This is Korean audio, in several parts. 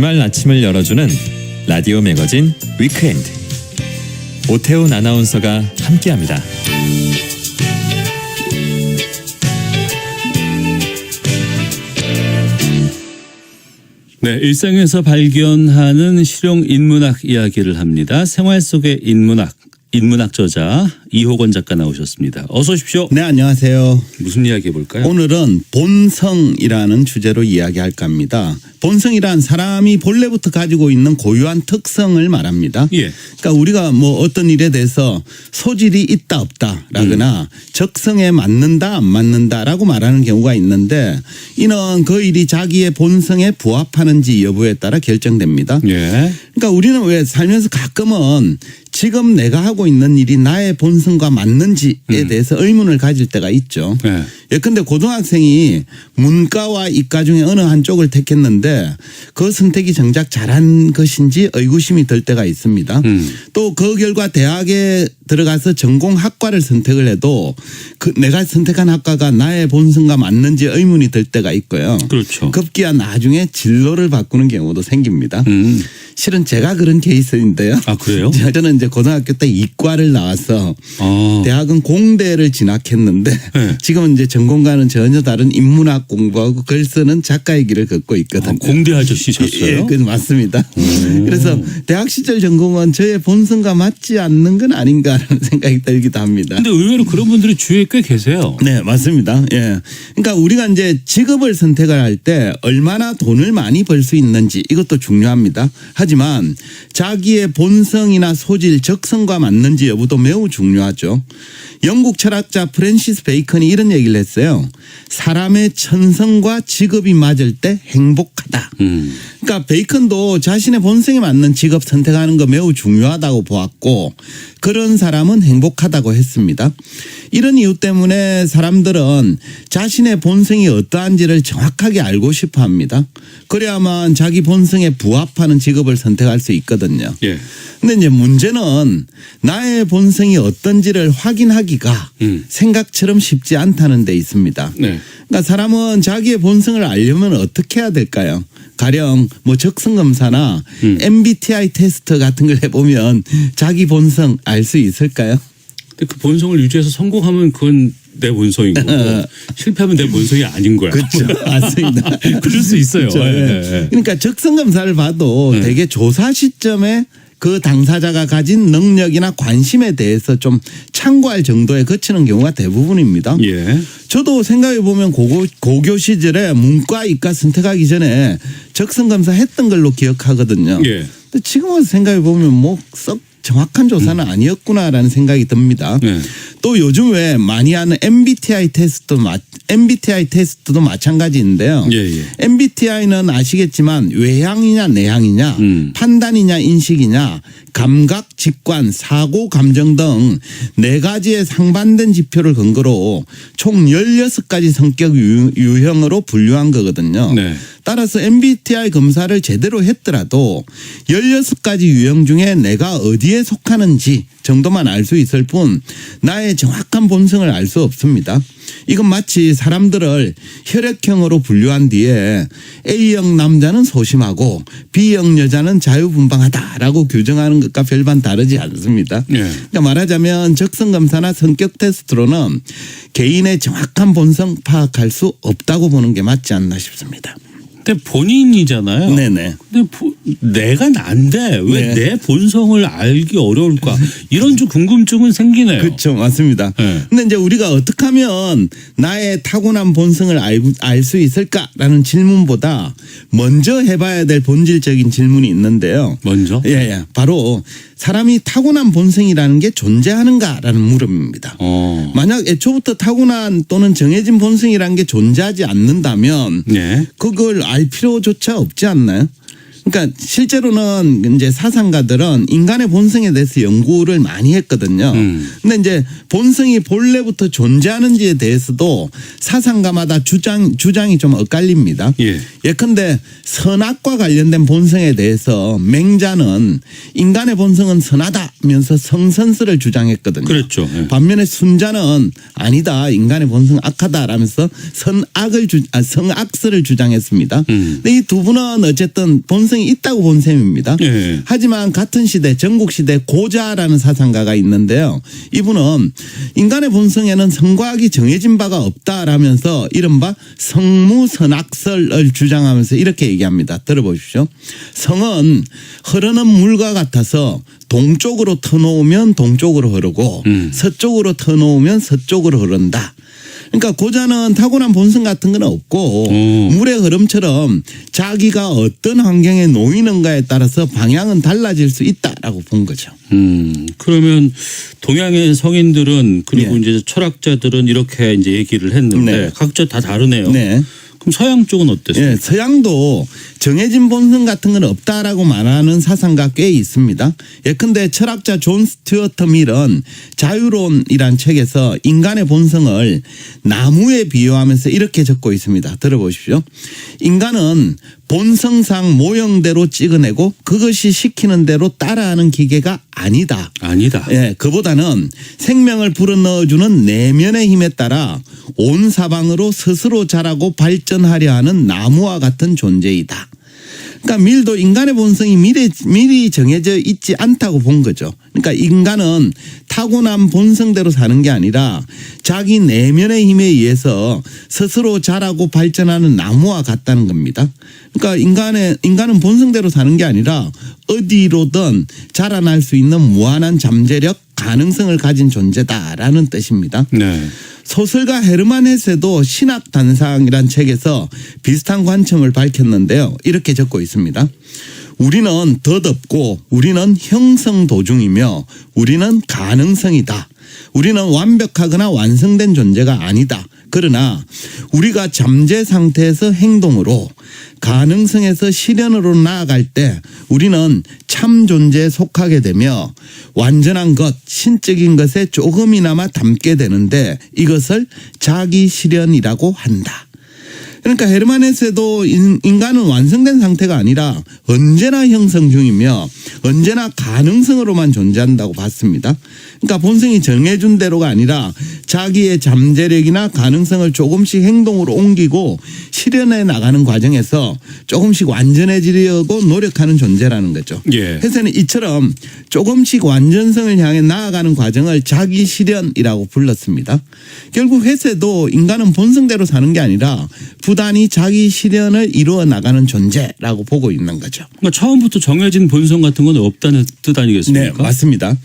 주말 아침을 열어주는 라디오 매거진 위크엔드. 오태훈 아나운서가 함께합니다. 네, 일상에서 발견하는 실용 인문학 이야기를 합니다. 생활 속의 인문학, 인문학 저자 이호건 작가 나오셨습니다. 어서 오십시오. 네, 안녕하세요. 무슨 이야기 해볼까요? 오늘은 본성이라는 주제로 이야기할까 합니다. 본성이란 사람이 본래부터 가지고 있는 고유한 특성을 말합니다. 예. 그러니까 우리가 뭐 어떤 일에 대해서 소질이 있다 없다라거나 적성에 맞는다 안 맞는다라고 말하는 경우가 있는데 이는 그 일이 자기의 본성에 부합하는지 여부에 따라 결정됩니다. 예. 그러니까 우리는 왜 살면서 가끔은 지금 내가 하고 있는 일이 나의 본성과 맞는지에 대해서 의문을 가질 때가 있죠. 네. 예컨대 고등학생이 문과와 이과 중에 어느 한쪽을 택했는데 그 선택이 정작 잘한 것인지 의구심이 들 때가 있습니다. 음. 또그 결과 대학에 들어가서 전공 학과를 선택을 해도 그 내가 선택한 학과가 나의 본성과 맞는지 의문이 들 때가 있고요. 그렇죠. 급기야 나중에 진로를 바꾸는 경우도 생깁니다. 음. 실은 제가 그런 케이스인데요. 아, 그래요? 저는 이제 고등학교 때 이과를 나와서 아. 대학은 공대를 진학했는데 네. 지금은 이제 전 공과는 전혀 다른 인문학 공부하고 글 쓰는 작가의 길을 걷고 있거든요. 아, 공대 아저씨셨어요? 예, 그 맞습니다. 그래서 대학 시절 전공은 저의 본성과 맞지 않는 건 아닌가라는 생각이 들기도 합니다. 근데 의외로 그런 분들이 주위에 꽤 계세요. 네, 맞습니다. 예. 그러니까 우리가 이제 직업을 선택을 할 때 얼마나 돈을 많이 벌 수 있는지 이것도 중요합니다. 하지만 자기의 본성이나 소질, 적성과 맞는지 여부도 매우 중요하죠. 영국 철학자 프랜시스 베이컨이 이런 얘기를 했어요. 사람의 천성과 직업이 맞을 때 행복하다. 음. 그러니까 베이컨도 자신의 본성에 맞는 직업 선택하는 거 매우 중요하다고 보았고 그런 사람은 행복하다고 했습니다. 이런 이유 때문에 사람들은 자신의 본성이 어떠한지를 정확하게 알고 싶어 합니다. 그래야만 자기 본성에 부합하는 직업을 선택할 수 있거든요. 예. 근데 이제 문제는 나의 본성이 어떤지를 확인하기가 음. 생각처럼 쉽지 않다는 데 있습니다. 네. 그러니까 사람은 자기의 본성을 알려면 어떻게 해야 될까요? 가령 뭐 적성 검사나 음. MBTI 테스트 같은 걸 해보면 자기 본성 알 수 있을까요? 그 본성을 유지해서 성공하면 그건 내 본성인 거고 실패하면 내 본성이 아닌 거야. 그렇죠. 맞습니다. 그럴 수 있어요. 그렇죠. 예, 예. 예, 예. 그러니까 적성 검사를 봐도 네. 되게 조사 시점에 그 당사자가 가진 능력이나 관심에 대해서 좀 참고할 정도에 거치는 경우가 대부분입니다. 예. 저도 생각해 보면 고고, 고교 시절에 문과 이과 선택하기 전에 적성 검사 했던 걸로 기억하거든요. 예. 근데 지금 와서 생각해 보면 뭐 썩 정확한 조사는 아니었구나라는 생각이 듭니다. 음. 네. 또 요즘 왜 많이 하는 MBTI 테스트도 마, MBTI 테스트도 마찬가지인데요. 예, 예. MBTI는 아시겠지만 외향이냐 내향이냐 음. 판단이냐 인식이냐 감각 직관 사고 감정 등 네 가지의 상반된 지표를 근거로 총 16가지 성격 유- 유형으로 분류한 거거든요. 네. 따라서 MBTI 검사를 제대로 했더라도 16가지 유형 중에 내가 어디에 속하는지 정도만 알 수 있을 뿐 나의 정확한 본성을 알 수 없습니다. 이건 마치 사람들을 혈액형으로 분류한 뒤에 A형 남자는 소심하고 B형 여자는 자유분방하다라고 규정하는 것과 별반 다르지 않습니다. 예. 그러니까 말하자면 적성 검사나 성격 테스트로는 개인의 정확한 본성 파악할 수 없다고 보는 게 맞지 않나 싶습니다. 근데 본인이잖아요. 네네. 근데 보- 내가 난데 왜 네. 내 본성을 알기 어려울까? 이런 좀 궁금증은 생기네요. 그렇죠. 맞습니다. 네. 근데 이제 우리가 어떻게 하면 나의 타고난 본성을 알 수 있을까라는 질문보다 먼저 해봐야 될 본질적인 질문이 있는데요. 먼저? 예, 예. 바로 사람이 타고난 본성이라는 게 존재하는가라는 물음입니다. 어. 만약 애초부터 타고난 또는 정해진 본성이라는 게 존재하지 않는다면 네. 그걸 알 필요조차 없지 않나요? 그러니까 실제로는 이제 사상가들은 인간의 본성에 대해서 연구를 많이 했거든요. 음. 근데 이제 본성이 본래부터 존재하는지에 대해서도 사상가마다 주장 주장이 좀 엇갈립니다. 예. 예컨대 선악과 관련된 본성에 대해서 맹자는 인간의 본성은 선하다면서 성선설을 주장했거든요. 그렇죠. 예. 반면에 순자는 아니다 인간의 본성 악하다라면서 선악을 주 아, 성악설을 주장했습니다. 음. 근데 이 두 분은 어쨌든 본성 이 본성이 있다고 본 셈입니다. 예. 하지만 같은 시대 전국 시대 고자라는 사상가가 있는데요. 이분은 인간의 본성에는 성과학이 정해진 바가 없다라면서 이른바 성무선악설을 주장하면서 이렇게 얘기합니다. 들어보십시오. 성은 흐르는 물과 같아서 동쪽으로 터놓으면 동쪽으로 흐르고 서쪽으로 터놓으면 서쪽으로 흐른다. 그러니까 고자는 타고난 본성 같은 건 없고 음. 물의 흐름처럼 자기가 어떤 환경에 놓이는가에 따라서 방향은 달라질 수 있다라고 본 거죠. 음, 그러면 동양의 성인들은 그리고 예. 이제 철학자들은 이렇게 이제 얘기를 했는데 네. 각자 다 다르네요. 네. 그럼 서양 쪽은 어땠어요? 예, 서양도 정해진 본성 같은 건 없다라고 말하는 사상가 꽤 있습니다. 예컨대 철학자 존 스튜어트 밀은 자유론이란 책에서 인간의 본성을 나무에 비유하면서 이렇게 적고 있습니다. 들어보십시오. 인간은 본성상 모형대로 찍어내고 그것이 시키는 대로 따라하는 기계가 아니다. 아니다. 예, 그보다는 생명을 불어넣어주는 내면의 힘에 따라 온 사방으로 스스로 자라고 발전하려 하는 나무와 같은 존재이다. 그러니까 밀도 인간의 본성이 미리, 미리 정해져 있지 않다고 본 거죠. 그러니까 인간은 타고난 본성대로 사는 게 아니라 자기 내면의 힘에 의해서 스스로 자라고 발전하는 나무와 같다는 겁니다. 그러니까 인간의 인간은 본성대로 사는 게 아니라 어디로든 자라날 수 있는 무한한 잠재력 가능성을 가진 존재다라는 뜻입니다. 네. 소설가 헤르만 헤세도 신학 단상이란 책에서 비슷한 관점을 밝혔는데요. 이렇게 적고 있습니다. 우리는 덧없고 우리는 형성 도중이며 우리는 가능성이다. 우리는 완벽하거나 완성된 존재가 아니다. 그러나 우리가 잠재 상태에서 행동으로 가능성에서 실현으로 나아갈 때 우리는 참 존재에 속하게 되며 완전한 것, 신적인 것에 조금이나마 담게 되는데 이것을 자기 실현이라고 한다. 그러니까 인- 인간은 완성된 상태가 아니라 언제나 형성 중이며 언제나 가능성으로만 존재한다고 봤습니다. 그러니까 본성이 정해준 대로가 아니라 자기의 잠재력이나 가능성을 조금씩 행동으로 옮기고 실현해 나가는 과정에서 조금씩 완전해지려고 노력하는 존재라는 거죠. 예. 해서는 이처럼 조금씩 완전성을 향해 나아가는 과정을 자기 실현이라고 불렀습니다. 결국 회세도 인간은 본성대로 사는 게 아니라 부단히 자기 실현을 이루어 나가는 존재라고 보고 있는 거죠. 그러니까 처음부터 정해진 본성 같은 건 없다는 뜻 네, 아니겠습니까? 맞습니다.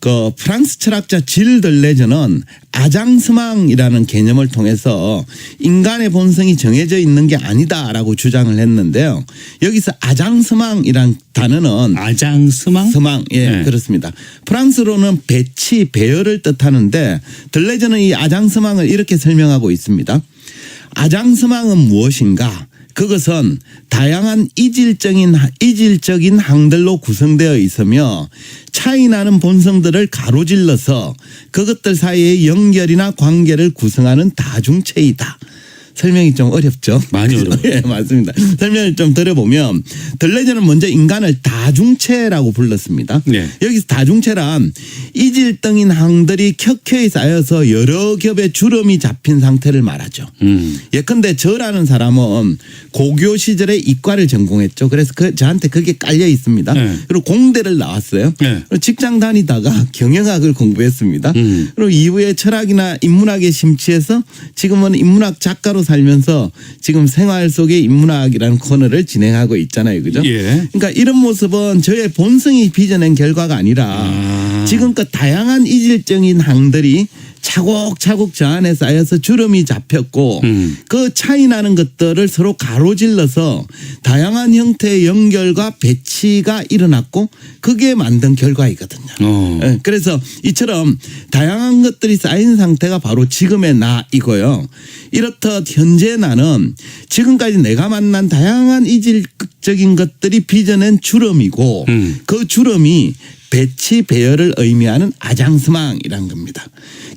그 프랑 스 철학자 질 들 레저는 아장스망이라는 개념을 통해서 인간의 본성이 정해져 있는 게 아니다라고 주장을 했는데요. 여기서 아장스망이란 단어는 아장스망? 스망, 예, 네. 그렇습니다. 프랑스로는 배치, 배열을 뜻하는데 들레저는 이 아장스망을 이렇게 설명하고 있습니다. 아장스망은 무엇인가? 그것은 다양한 이질적인 이질적인 항들로 구성되어 있으며 차이나는 본성들을 가로질러서 그것들 사이의 연결이나 관계를 구성하는 다중체이다. 설명이 좀 어렵죠. 많이 어려워요. 예, 맞습니다. 설명을 좀 들어보면 들레저는 먼저 인간을 다중체라고 불렀습니다. 네. 여기서 다중체란 이질덩인 항들이 켜켜이 쌓여서 여러 겹의 주름이 잡힌 상태를 말하죠. 음. 예컨대 저라는 사람은 고교 시절에 이과를 전공했죠. 그래서 그 저한테 그게 깔려 있습니다. 네. 그리고 공대를 나왔어요. 네. 그리고 직장 다니다가 경영학을 공부했습니다. 음. 그리고 이후에 철학이나 인문학에 심취해서 지금은 인문학 작가로 살면서 지금 생활 속의 인문학이라는 코너를 진행하고 있잖아요. 그죠? 예. 그러니까 이런 모습은 저의 본성이 빚어낸 결과가 아니라 아. 지금껏 다양한 이질적인 항들이 차곡차곡 저 안에 쌓여서 주름이 잡혔고 음. 그 차이 나는 것들을 서로 가로질러서 다양한 형태의 연결과 배치가 일어났고 그게 만든 결과이거든요. 어. 예, 그래서 이처럼 다양한 것들이 쌓인 상태가 바로 지금의 나이고요. 이렇듯 현재 나는 지금까지 내가 만난 다양한 이질적인 것들이 빚어낸 주름이고 음. 그 주름이 배치 배열을 의미하는 아장스망이란 겁니다.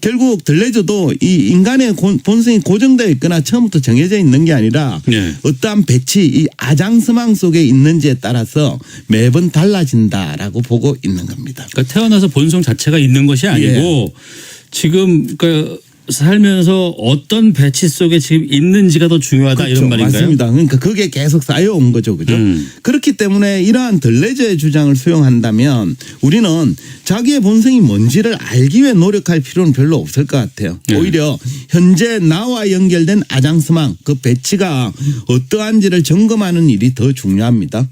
결국 들레저도 이 인간의 고- 본성이 고정되어 있거나 처음부터 정해져 있는 게 아니라 네. 어떠한 배치 이 아장스망 속에 있는지에 따라서 매번 달라진다라고 보고 있는 겁니다. 그러니까 태어나서 본성 자체가 있는 것이 아니고 지금 그러니까 살면서 어떤 배치 속에 지금 있는지가 더 중요하다 그렇죠. 이런 말인가요? 맞습니다. 그러니까 그게 계속 쌓여온 거죠. 그죠? 음. 그렇기 때문에 이러한 들레저의 주장을 수용한다면 우리는 자기의 본성이 뭔지를 알기 위해 노력할 필요는 별로 없을 것 같아요. 네. 오히려 현재 나와 연결된 아장스망 그 배치가 어떠한지를 점검하는 일이 더 중요합니다.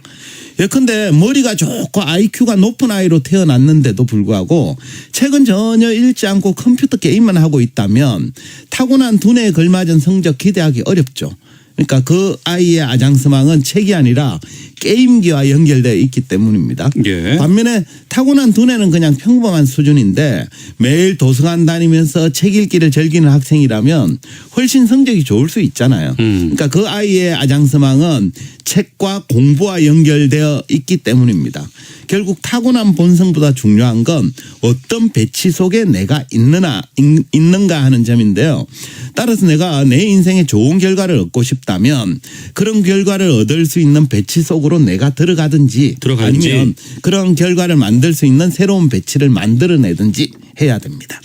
예컨대 머리가 좋고 IQ가 높은 아이로 태어났는데도 불구하고 책은 전혀 읽지 않고 컴퓨터 게임만 하고 있다면 타고난 두뇌에 걸맞은 성적 기대하기 어렵죠. 그러니까 그 아이의 아장스망은 책이 아니라 게임기와 연결되어 있기 때문입니다. 예. 반면에 타고난 두뇌는 그냥 평범한 수준인데 매일 도서관 다니면서 책 읽기를 즐기는 학생이라면 훨씬 성적이 좋을 수 있잖아요. 음. 그러니까 그 아이의 아장스망은 책과 공부와 연결되어 있기 때문입니다. 결국 타고난 본성보다 중요한 건 어떤 배치 속에 내가 있느나 있- 있는가 하는 점인데요. 따라서 내가 내 인생에 좋은 결과를 얻고 싶다면 그런 결과를 얻을 수 있는 배치 속으로 내가 들어가든지 들어가든지. 아니면 그런 결과를 만들 수 있는 새로운 배치를 만들어내든지 해야 됩니다.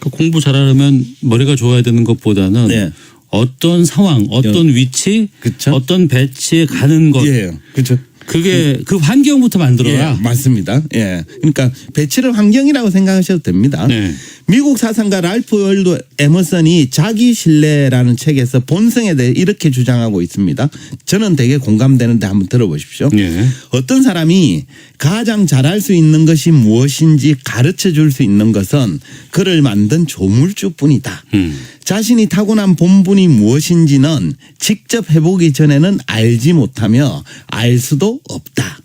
그 공부 잘하려면 머리가 좋아야 되는 것보다는 네. 어떤 상황, 어떤 위치, 그쵸. 어떤 배치에 가는 것 예, 그렇죠. 그게 그 환경부터 만들어라. 예, 맞습니다. 예. 그러니까 배치를 환경이라고 생각하셔도 됩니다. 네. 미국 사상가 랄프 월드 에머슨이 자기 신뢰라는 책에서 본성에 대해 이렇게 주장하고 있습니다. 저는 되게 공감되는데 한번 들어보십시오. 예. 어떤 사람이 가장 잘할 수 있는 것이 무엇인지 가르쳐 줄 수 있는 것은 그를 만든 조물주뿐이다. 음. 자신이 타고난 본분이 무엇인지는 직접 해보기 전에는 알지 못하며 알 수도 없다.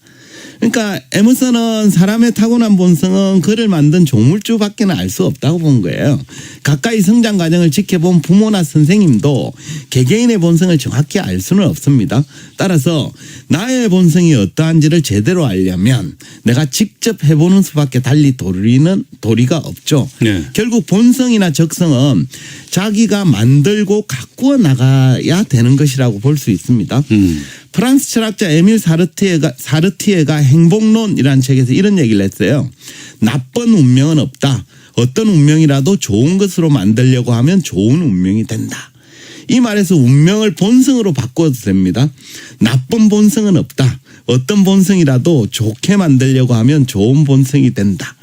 그러니까 에머슨은 사람의 타고난 본성은 그를 만든 조물주밖에는 알 수 없다고 본 거예요. 가까이 성장 과정을 지켜본 부모나 선생님도 개개인의 본성을 정확히 알 수는 없습니다. 따라서 나의 본성이 어떠한지를 제대로 알려면 내가 직접 해보는 수밖에 달리 도리는 도리가 없죠. 네. 결국 본성이나 적성은 자기가 만들고 가꾸어 나가야 되는 것이라고 볼 수 있습니다. 음. 프랑스 철학자 에밀 사르티에가 사르티에가 행복론이라는 책에서 이런 얘기를 했어요. 나쁜 운명은 없다. 어떤 운명이라도 좋은 것으로 만들려고 하면 좋은 운명이 된다. 이 말에서 운명을 본성으로 바꿔도 됩니다. 나쁜 본성은 없다. 어떤 본성이라도 좋게 만들려고 하면 좋은 본성이 된다.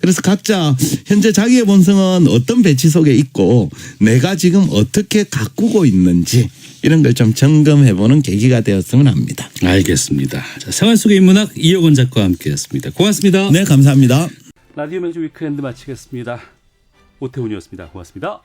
그래서 각자 현재 자기의 본성은 어떤 배치 속에 있고 내가 지금 어떻게 가꾸고 있는지 이런 걸 좀 점검해보는 계기가 되었으면 합니다. 알겠습니다. 자, 생활 속의 인문학 이혁원 작가와 함께했습니다. 고맙습니다. 네, 감사합니다. 라디오 명주 위크엔드 마치겠습니다. 오태훈이었습니다. 고맙습니다.